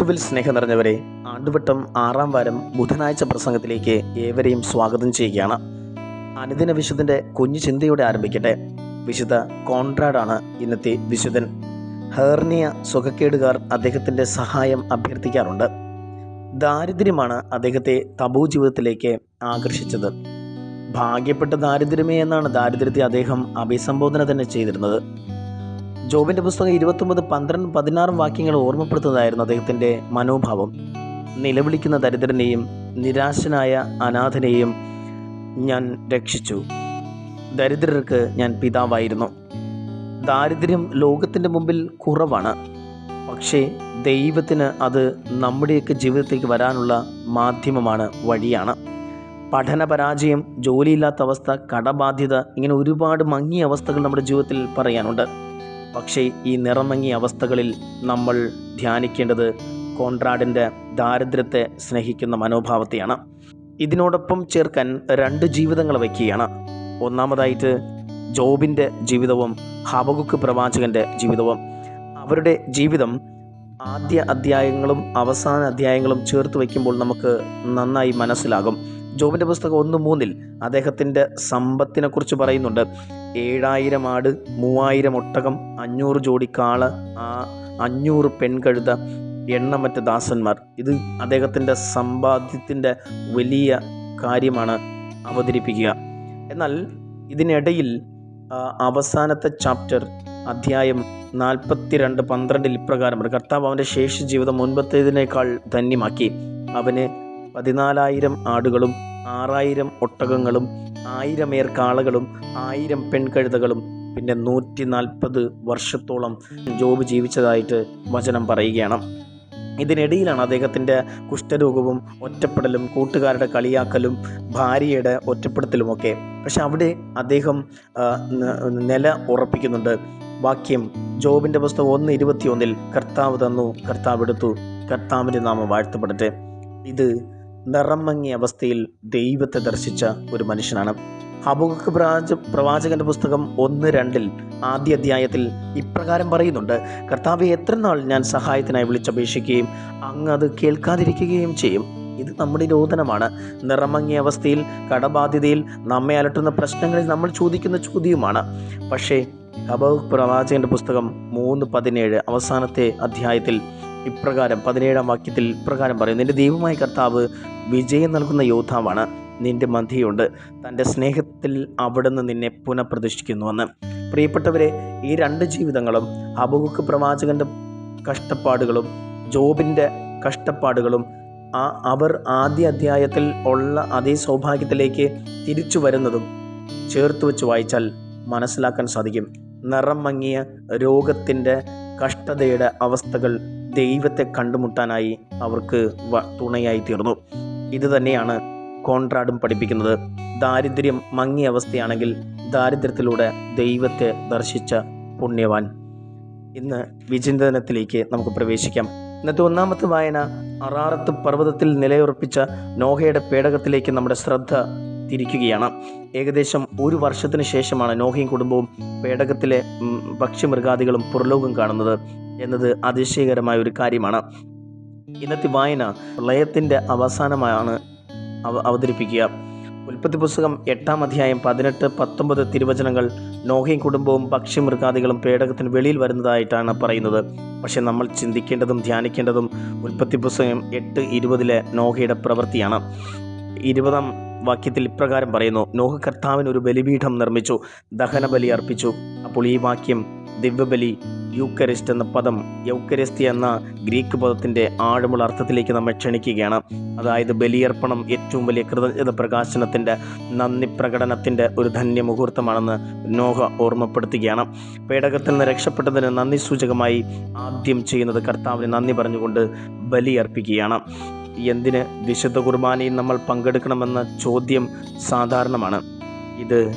ക്രിസ്തുവിൽ സ്നേഹം നിറഞ്ഞവരെ ആണ്ടുവട്ടം ആറാം വാരം ബുധനാഴ്ച പ്രസംഗത്തിലേക്ക് ഏവരെയും സ്വാഗതം ചെയ്യുകയാണ്. അനുദിന വിശുദ്ധന്റെ കുഞ്ഞു ചിന്തയോടെ ആരംഭിക്കട്ടെ. വിശുദ്ധ കോൺട്രാഡാണ് ഇന്നത്തെ വിശുദ്ധൻ. ഹേർണിയ സുഖക്കേടുകാർ അദ്ദേഹത്തിന്റെ സഹായം അഭ്യർത്ഥിക്കാറുണ്ട്. ദാരിദ്ര്യമാണ് അദ്ദേഹത്തെ തബൂ ജീവിതത്തിലേക്ക് ആകർഷിച്ചത്. ഭാഗ്യപ്പെട്ട ദാരിദ്ര്യമേ എന്നാണ് ദാരിദ്ര്യത്തെ അദ്ദേഹം അഭിസംബോധന തന്നെ ചെയ്തിരുന്നത്. ജോബിന്റെ പുസ്തകം ഇരുപത്തൊമ്പത് പന്ത്രണ്ട് പതിനാറും വാക്യങ്ങൾ ഓർമ്മപ്പെടുത്തുന്നതായിരുന്നു അദ്ദേഹത്തിന്റെ മനോഭാവം. നിലവിളിക്കുന്ന ദരിദ്രനെയും നിരാശനായ അനാഥനെയും ഞാൻ രക്ഷിച്ചു. ദരിദ്രർക്ക് ഞാൻ പിതാവായിരുന്നു. ദാരിദ്ര്യം ലോകത്തിന്റെ മുമ്പിൽ കുറവാണ്. പക്ഷേ ദൈവത്തിന് അത് നമ്മുടെയൊക്കെ ജീവിതത്തേക്ക് വരാനുള്ള മാധ്യമമാണ് വഴിയാണ്. പഠന പരാജയം ജോലിയില്ലാത്ത അവസ്ഥ കടബാധ്യത ഇങ്ങനെ ഒരുപാട് മങ്ങിയ അവസ്ഥകൾ നമ്മുടെ ജീവിതത്തിൽ പറയാനുണ്ട്. പക്ഷേ ഈ നിറമങ്ങിയ അവസ്ഥകളിൽ നമ്മൾ ധ്യാനിക്കേണ്ടത് കോൺട്രാഡിന്റെ ദാരിദ്ര്യത്തെ സ്നേഹിക്കുന്ന മനോഭാവത്തെയാണ്. ഇതിനോടൊപ്പം ചേർക്കാൻ രണ്ട് ജീവിതങ്ങൾ വയ്ക്കുകയാണ്. ഒന്നാമതായിട്ട് ജോബിന്റെ ജീവിതവും ഹബകുക്ക് പ്രവാചകന്റെ ജീവിതവും. അവരുടെ ജീവിതം ആദ്യ അധ്യായങ്ങളും അവസാന അധ്യായങ്ങളും ചേർത്ത് വയ്ക്കുമ്പോൾ നമുക്ക് നന്നായി മനസ്സിലാകും. ജോബിന്റെ പുസ്തകം ഒന്ന് മൂന്നിൽ അദ്ദേഹത്തിന്റെ സമ്പത്തിനെക്കുറിച്ച് പറയുന്നുണ്ട്. ഏഴായിരം ആട് മൂവായിരം ഒട്ടകം അഞ്ഞൂറ് ജോഡി കാൾ അഞ്ഞൂറ് പെൺകഴുത എണ്ണമറ്റ ദാസന്മാർ. ഇത് അദ്ദേഹത്തിന്റെ സമ്പാദ്യത്തിന്റെ വലിയ കാര്യമാണ് അവതരിപ്പിക്കുക. എന്നാൽ ഇതിനിടയിൽ അവസാനത്തെ ചാപ്റ്റർ അധ്യായം നാൽപ്പത്തിരണ്ട് പന്ത്രണ്ടിൽ ഇപ്രകാരമുണ്ട്. കർത്താവ് അവന്റെ ശേഷ ജീവിതം മുൻപത്തേതിനേക്കാൾ ധന്യമാക്കി. അവന് പതിനാലായിരം ആടുകളും ആറായിരം ഒട്ടകങ്ങളും ആയിരം ഏർ കാളകളും ആയിരം പെൺകഴുതകളും പിന്നെ നൂറ്റി നാൽപ്പത് വർഷത്തോളം ജോബ് ജീവിച്ചതായിട്ട് വചനം പറയുകയാണ്. ഇതിനിടയിലാണ് അദ്ദേഹത്തിന്റെ കുഷ്ഠരോഗവും ഒറ്റപ്പെടലും കൂട്ടുകാരുടെ കളിയാക്കലും ഭാര്യയുടെ ഒറ്റപ്പെടുത്തലുമൊക്കെ. പക്ഷെ അവിടെ അദ്ദേഹം നില ഉറപ്പിക്കുന്നുണ്ട്. വാക്യം ജോബിന്റെ പുസ്തകം ഒന്ന് ഇരുപത്തിയൊന്നിൽ കർത്താവ് തന്നു കർത്താവ് എടുത്തു കർത്താവിന്റെ നാമം വാഴ്ത്തപ്പെടട്ടെ. ഇത് നിറം മങ്ങിയ അവസ്ഥയിൽ ദൈവത്തെ ദർശിച്ച ഒരു മനുഷ്യനാണ്. ഹബുക്ക് പ്രാജ പ്രവാചകന്റെ പുസ്തകം ഒന്ന് രണ്ടിൽ ആദ്യ അധ്യായത്തിൽ ഇപ്രകാരം പറയുന്നുണ്ട് കർത്താവെ എത്ര നാൾ ഞാൻ സഹായത്തിനായി വിളിച്ചപേക്ഷിക്കുകയും അങ്ങ് അത് കേൾക്കാതിരിക്കുകയും ചെയ്യും? ഇത് നമ്മുടെ രോദനമാണ് നിറമങ്ങിയ അവസ്ഥയിൽ കടബാധ്യതയിൽ നമ്മെ അലട്ടുന്ന പ്രശ്നങ്ങളിൽ നമ്മൾ ചോദിക്കുന്ന ചോദ്യവുമാണ്. പക്ഷേ അബുഖ് പ്രവാചകന്റെ പുസ്തകം മൂന്ന് പതിനേഴ് അവസാനത്തെ അധ്യായത്തിൽ ഇപ്രകാരം പതിനേഴാം വാക്യത്തിൽ ഇപ്രകാരം പറയും നിന്റെ ദൈവമായ കർത്താവ് വിജയം നൽകുന്ന യോദ്ധാവാണ് നിന്റെ മന്ധിയുണ്ട് തന്റെ സ്നേഹത്തിൽ അവിടുന്ന് നിന്നെ പുനഃപ്രതിഷ്ഠിക്കുന്നുവെന്ന്. പ്രിയപ്പെട്ടവരെ ഈ രണ്ട് ജീവിതങ്ങളും അബുക്ക് പ്രവാചകന്റെ കഷ്ടപ്പാടുകളും ജോബിന്റെ കഷ്ടപ്പാടുകളും ആ അവർ ആദ്യ അധ്യായത്തിൽ ഉള്ള അതേ സൗഭാഗ്യത്തിലേക്ക് തിരിച്ചു വരുന്നതും ചേർത്ത് വെച്ച് വായിച്ചാൽ മനസ്സിലാക്കാൻ സാധിക്കും. നിറം മങ്ങിയ രോഗത്തിന്റെ കഷ്ടതയുടെ അവസ്ഥകൾ ദൈവത്തെ കണ്ടുമുട്ടാനായി അവർക്ക് തുണയായി തീർന്നു. ഇത് തന്നെയാണ് കോൺട്രാഡും പഠിപ്പിക്കുന്നത്. ദാരിദ്ര്യം മങ്ങിയ അവസ്ഥയാണെങ്കിൽ ദാരിദ്ര്യത്തിലൂടെ ദൈവത്തെ ദർശിച്ച പുണ്യവാൻ. ഇന്ന് വിചിന്തനത്തിലേക്ക് നമുക്ക് പ്രവേശിക്കാം. ഇന്നത്തെ ഒന്നാമത്തെ വായന അറാറത്ത് പർവതത്തിൽ നിലയുറപ്പിച്ച നോഹയുടെ പേടകത്തിലേക്ക് നമ്മുടെ ശ്രദ്ധ തിരിക്കുകയാണ് ഏകദേശം ഒരു വർഷത്തിന് ശേഷമാണ് നോഹയും കുടുംബവും പേടകത്തിലെ പക്ഷിമൃഗാദികളും പുറലോകം കാണുന്നത് എന്നത് അതിശയകരമായ ഒരു കാര്യമാണ്. ഇന്നത്തെ വായന പ്രളയത്തിന്റെ അവസാനമാണ് അവ അവതരിപ്പിക്കുക. ഉൽപ്പത്തി പുസ്തകം എട്ടാം അധ്യായം പതിനെട്ട് പത്തൊമ്പത് തിരുവചനങ്ങൾ നോഹയും കുടുംബവും ഭക്ഷ്യമൃഗാദികളും പേടകത്തിന് വെളിയിൽ വരുന്നതായിട്ടാണ് പറയുന്നത്. പക്ഷേ നമ്മൾ ചിന്തിക്കേണ്ടതും ധ്യാനിക്കേണ്ടതും ഉൽപ്പത്തി പുസ്തകം എട്ട് ഇരുപതിലെ നോഹയുടെ പ്രവൃത്തിയാണ്. ഇരുപതാം വാക്യത്തിൽ ഇപ്രകാരം പറയുന്നു നോഹ കർത്താവിന് ഒരു ബലിപീഠം നിർമ്മിച്ചു ദഹനബലി അർപ്പിച്ചു. അപ്പോൾ ഈ വാക്യം ദിവ്യബലി യൂക്കറിസ്റ്റ് എന്ന പദം യൗക്കരിസ്തി എന്ന ഗ്രീക്ക് പദത്തിന്റെ ആഴമുള്ള അർത്ഥത്തിലേക്ക് നമ്മെ ക്ഷണിക്കുകയാണ്. അതായത് ബലിയർപ്പണം ഏറ്റവും വലിയ കൃതജ്ഞത പ്രകാശനത്തിന്റെ നന്ദി പ്രകടനത്തിന്റെ ഒരു ധന്യ മുഹൂർത്തമാണെന്ന് നോഹ ഓർമ്മപ്പെടുത്തുകയാണ്. പേടകത്തിൽ നിന്ന് രക്ഷപ്പെട്ടതിന് നന്ദി സൂചകമായി ആദ്യം ചെയ്യുന്നത് കർത്താവിന് നന്ദി പറഞ്ഞുകൊണ്ട് ബലിയർപ്പിക്കുകയാണ് എന്തിന് വിശുദ്ധ കുർബാനയിൽ നമ്മൾ പങ്കെടുക്കണമെന്ന ചോദ്യം സാധാരണമാണ്. ഇത്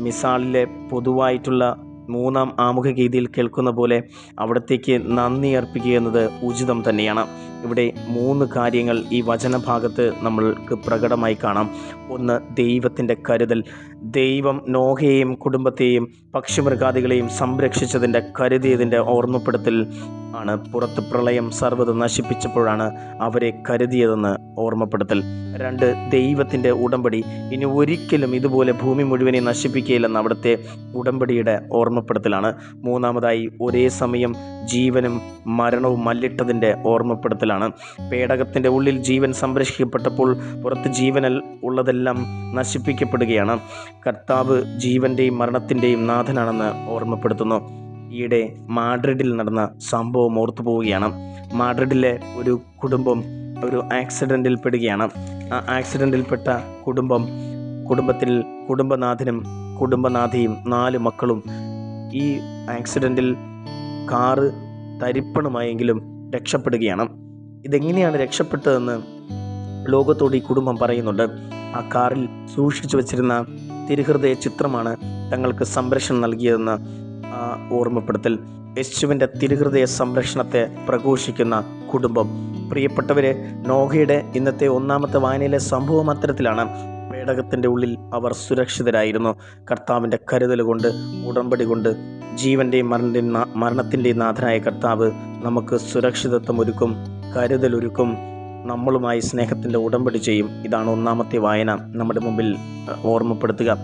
മിസാളിലെ പൊതുവായിട്ടുള്ള മൂന്നാം ആമുഖ ഗീതിയിൽ കേൾക്കുന്ന പോലെ അവിടത്തേക്ക് നന്ദി അർപ്പിക്കുക എന്നത് ഉചിതം തന്നെയാണ്. ഇവിടെ മൂന്ന് കാര്യങ്ങൾ ഈ വചനഭാഗത്ത് നമ്മൾക്ക് പ്രകടമായി കാണാം. ഒന്ന് ദൈവത്തിന്റെ കരുതൽ. ദൈവം നോഹയെയും കുടുംബത്തെയും പക്ഷിമൃഗാദികളെയും സംരക്ഷിച്ചതിന്റെ കരുതിയതിന്റെ ഓർമ്മപ്പെടുത്തൽ ആണ്. പുറത്ത് പ്രളയം സർവത നശിപ്പിച്ചപ്പോഴാണ് അവരെ കരുതിയതെന്ന് ഓർമ്മപ്പെടുത്തൽ. രണ്ട് ദൈവത്തിന്റെ ഉടമ്പടി. ഇനി ഒരിക്കലും ഇതുപോലെ ഭൂമി മുഴുവനെ നശിപ്പിക്കുകയില്ലെന്ന് അവിടുത്തെ ഉടമ്പടിയുടെ ഓർമ്മപ്പെടുത്തലാണ്. മൂന്നാമതായി ഒരേ സമയം ജീവനും മരണവും മല്ലിട്ടതിന്റെ ഓർമ്മപ്പെടുത്തലാണ്. പേടകത്തിന്റെ ഉള്ളിൽ ജീവൻ സംരക്ഷിക്കപ്പെട്ടപ്പോൾ പുറത്ത് ജീവനൽ ഉള്ളതെല്ലാം നശിപ്പിക്കപ്പെടുകയാണ്. കർത്താവ് ജീവന്റെയും മരണത്തിന്റെയും നാഥനാണെന്ന് ഓർമ്മപ്പെടുത്തുന്നു. ഈയിടെ മാഡ്രിഡിൽ നടന്ന സംഭവം ഓർത്തു പോവുകയാണ്. മാഡ്രിഡിലെ ഒരു കുടുംബം ഒരു ആക്സിഡന്റിൽ പെടുകയാണ്. ആ ആക്സിഡന്റിൽപ്പെട്ട കുടുംബം കുടുംബത്തിൽ കുടുംബനാഥനും കുടുംബനാഥയും നാല് മക്കളും ഈ ആക്സിഡന്റിൽ കാറ് തരിപ്പണമായെങ്കിലും രക്ഷപ്പെടുകയാണ്. ഇതെങ്ങനെയാണ് രക്ഷപ്പെട്ടതെന്ന് ലോകത്തോട് ഈ കുടുംബം പറയുന്നുണ്ട്. ആ കാറിൽ സൂക്ഷിച്ചു വച്ചിരുന്ന തിരുഹൃദയ ചിത്രമാണ് തങ്ങൾക്ക് സംരക്ഷണം നൽകിയതെന്ന് ഓർമ്മപ്പെടുത്തൽ. യേശുവിന്റെ തിരുഹൃദയ സംരക്ഷണത്തെ പ്രഘോഷിക്കുന്ന കുടുംബം. പ്രിയപ്പെട്ടവരെ നോഹയുടെ ഇന്നത്തെ ഒന്നാമത്തെ വായനയിലെ സംഭവം അത്തരത്തിലാണ്. പേടകത്തിന്റെ ഉള്ളിൽ അവർ സുരക്ഷിതരായിരുന്നു. കർത്താവിന്റെ കരുതൽ കൊണ്ട് ഉടമ്പടി കൊണ്ട് ജീവന്റെയും മരണത്തിന്റെയും മരണത്തിന്റെയും നാഥനായ കർത്താവ് നമുക്ക് സുരക്ഷിതത്വം ഒരുക്കും. കരുതലൊരുക്കും. നമ്മളുമായി സ്നേഹത്തിന്റെ ഉടമ്പടി ചെയ്യും. ഇതാണ് ഒന്നാമത്തെ വായന നമ്മുടെ മുമ്പിൽ ഓർമ്മപ്പെടുത്തുക.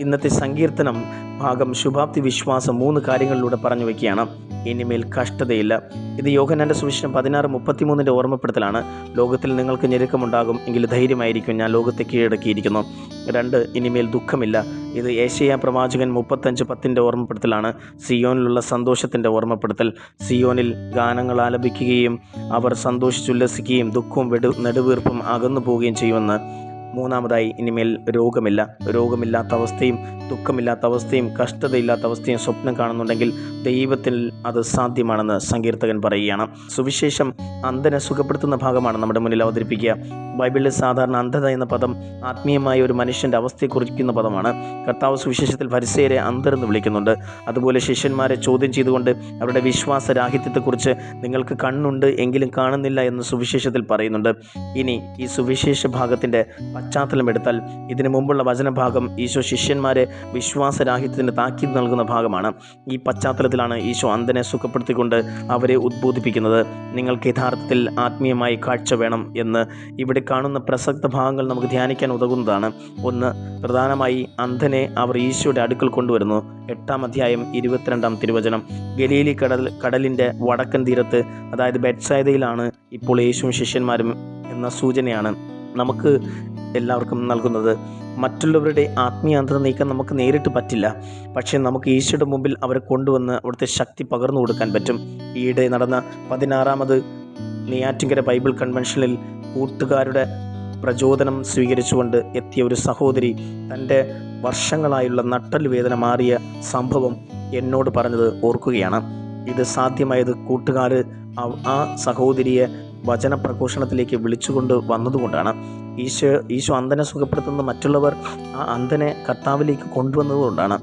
ഇന്നത്തെ സങ്കീർത്തനം ഭാഗം ശുഭാപ്തി വിശ്വാസം മൂന്ന് കാര്യങ്ങളിലൂടെ പറഞ്ഞു വയ്ക്കുകയാണ്. ഇനിമേൽ കഷ്ടതയില്ല. ഇത് യോഹനാന്റെ സുവിശേഷം പതിനാറ് മുപ്പത്തിമൂന്നിന്റെ ഓർമ്മപ്പെടുത്തലാണ്. ലോകത്തിൽ നിങ്ങൾക്ക് ഞെരുക്കമുണ്ടാകും. എങ്കിൽ ധൈര്യമായിരിക്കും. ഞാൻ ലോകത്തെ കീഴടക്കിയിരിക്കുന്നു. രണ്ട് ഇനിമേൽ ദുഃഖമില്ല. ഇത് ഏഷ്യ പ്രവാചകൻ മുപ്പത്തഞ്ച് പത്തിന്റെ ഓർമ്മപ്പെടുത്തലാണ്. സിയോനിലുള്ള സന്തോഷത്തിന്റെ ഓർമ്മപ്പെടുത്തൽ. സിയോനിൽ ഗാനങ്ങൾ ആലപിക്കുകയും അവർ സന്തോഷിച്ചുല്ലസിക്കുകയും ദുഃഖവും വെടു നെടുവീർപ്പും അകന്നു പോവുകയും ചെയ്യുമെന്ന് മൂന്നാമതായി ഇനിമേൽ രോഗമില്ല. രോഗമില്ലാത്ത അവസ്ഥയും ദുഃഖമില്ലാത്ത അവസ്ഥയും കഷ്ടതയില്ലാത്ത അവസ്ഥയും സ്വപ്നം കാണുന്നുണ്ടെങ്കിൽ ദൈവത്തിൽ അത് സാധ്യമാണെന്ന് സങ്കീർത്തകൻ പറയുകയാണ്. സുവിശേഷം അന്ധനെ സുഖപ്പെടുത്തുന്ന ഭാഗമാണ് നമ്മുടെ മുന്നിൽ അവതരിപ്പിക്കുക. ബൈബിളിൽ സാധാരണ അന്ധത എന്ന പദം ആത്മീയമായ ഒരു മനുഷ്യന്റെ അവസ്ഥയെ കുറിക്കുന്ന പദമാണ്. കർത്താവ് സുവിശേഷത്തിൽ പരിസയരെ അന്ധരെന്ന് വിളിക്കുന്നുണ്ട്. അതുപോലെ ശിഷ്യന്മാരെ ചോദ്യം ചെയ്തുകൊണ്ട് അവരുടെ വിശ്വാസരാഹിത്യത്തെക്കുറിച്ച് നിങ്ങൾക്ക് കണ്ണുണ്ട് എങ്കിലും കാണുന്നില്ല എന്ന് സുവിശേഷത്തിൽ പറയുന്നുണ്ട്. ഇനി ഈ സുവിശേഷ ഭാഗത്തിന്റെ പശ്ചാത്തലം എടുത്താൽ ഇതിനു മുമ്പുള്ള വചനഭാഗം ഈശോ ശിഷ്യന്മാരെ വിശ്വാസരാഹിത്യത്തിന് താക്കീത് നൽകുന്ന ഭാഗമാണ്. ഈ പശ്ചാത്തലത്തിലാണ് ഈശോ അന്ധനെ സുഖപ്പെടുത്തിക്കൊണ്ട് അവരെ ഉദ്ബോധിപ്പിക്കുന്നത്. നിങ്ങൾക്ക് യഥാർത്ഥത്തിൽ ആത്മീയമായി കാഴ്ച വേണം എന്ന് ഇവിടെ കാണുന്ന പ്രസക്ത ഭാഗങ്ങൾ നമുക്ക് ധ്യാനിക്കാൻ ഉതകുന്നതാണ്. ഒന്ന് പ്രധാനമായി അന്ധനെ അവർ ഈശോയുടെ അടുക്കൽ കൊണ്ടുവരുന്നു. എട്ടാം അധ്യായം ഇരുപത്തിരണ്ടാം തിരുവചനം. ഗലീലി കടൽ കടലിന്റെ വടക്കൻ തീരത്ത് അതായത് ബെഡ്സൈതയിലാണ് ഇപ്പോൾ യേശുവും ശിഷ്യന്മാരും എന്ന സൂചനയാണ്. നമുക്ക് എല്ലാവർക്കും നൽകുന്നത്. മറ്റുള്ളവരുടെ ആത്മീയ അന്ധത നീക്കാൻ നമുക്ക് നേരിട്ട് പറ്റില്ല. പക്ഷേ നമുക്ക് ഈശോയുടെ മുമ്പിൽ അവരെ കൊണ്ടുവന്ന് അവിടുത്തെ ശക്തി പകർന്നു കൊടുക്കാൻ പറ്റും. ഈയിടെ നടന്ന പതിനാറാമത് നെയ്യാറ്റിങ്കര ബൈബിൾ കൺവെൻഷനിൽ കൂട്ടുകാരുടെ പ്രചോദനം സ്വീകരിച്ചുകൊണ്ട് എത്തിയ ഒരു സഹോദരി തന്റെ വർഷങ്ങളായുള്ള നട്ടൽ വേദന മാറിയ സംഭവം എന്നോട് പറഞ്ഞത് ഓർക്കുകയാണ്. ഇത് സാധ്യമായത് കൂട്ടുകാർ ആ സഹോദരിയെ വചനപ്രഘോഷണത്തിലേക്ക് വിളിച്ചുകൊണ്ട് വന്നതുകൊണ്ടാണ് ഈശോ ഈശോ അന്ധനെ സുഖപ്പെടുത്തുന്ന മറ്റുള്ളവർ ആ അന്ധനെ കർത്താവിലേക്ക് കൊണ്ടുവന്നതുകൊണ്ടാണ്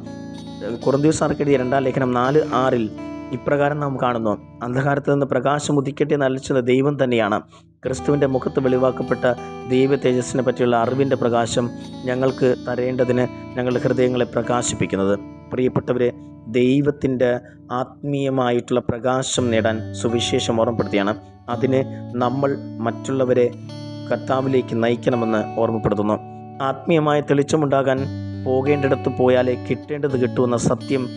കുറന്തിവസാർക്കെഴുതിയ രണ്ടാം ലേഖനം നാല് ആറിൽ ഇപ്രകാരം നാം കാണുന്നു. അന്ധകാരത്തിൽ നിന്ന് പ്രകാശം ഉദിക്കട്ടെ നലിച്ചത് ദൈവം തന്നെയാണ്. ക്രിസ്തുവിന്റെ മുഖത്ത് വെളിവാക്കപ്പെട്ട ദൈവ തേജസ്സിനെ പറ്റിയുള്ള അറിവിന്റെ പ്രകാശം ഞങ്ങൾക്ക് തരേണ്ടതിന് ഞങ്ങളുടെ ഹൃദയങ്ങളെ പ്രകാശിപ്പിക്കുന്നത്. പ്രിയപ്പെട്ടവരെ ദൈവത്തിന്റെ ആത്മീയമായിട്ടുള്ള പ്രകാശം നേടാൻ സുവിശേഷം ഓർമ്മപ്പെടുത്തിയാണ് അതിന് നമ്മൾ മറ്റുള്ളവരെ കർത്താവിലേക്ക് നയിക്കണമെന്ന് ഓർമ്മപ്പെടുത്തുന്നു. ആത്മീയമായ തെളിച്ചമുണ്ടാകാൻ പോകേണ്ടിടത്ത് പോയാലേ കിട്ടേണ്ടത് കിട്ടുമെന്ന സത്യം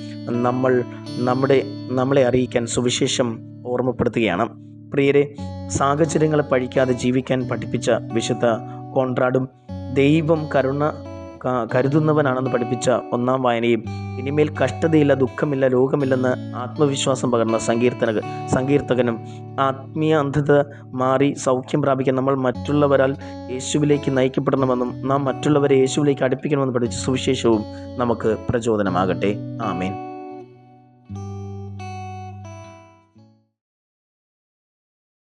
നമ്മൾ നമ്മുടെ നമ്മളെ അറിയിക്കാൻ സുവിശേഷം ഓർമ്മപ്പെടുത്തുകയാണ്. പ്രിയരെ സാഹചര്യങ്ങളെ പഴിക്കാതെ ജീവിക്കാൻ പഠിപ്പിച്ച വിശുദ്ധ കോൺട്രാഡും ദൈവം കരുണ കരുതുന്നവനാണെന്ന് പഠിപ്പിച്ച ഒന്നാം വായനയും ഇനിമേൽ കഷ്ടതയില്ല ദുഃഖമില്ല രോഗമില്ലെന്ന് ആത്മവിശ്വാസം പകർന്ന സങ്കീർത്തന സങ്കീർത്തകനും ആത്മീയ അന്ധത മാറി സൗഖ്യം പ്രാപിക്കാൻ നമ്മൾ മറ്റുള്ളവരാൽ യേശുവിലേക്ക് നയിക്കപ്പെടണമെന്നും നാം മറ്റുള്ളവരെ യേശുവിലേക്ക് അടുപ്പിക്കണമെന്ന് പഠിച്ച സുവിശേഷവും നമുക്ക് പ്രചോദനമാകട്ടെ. ആമേൻ.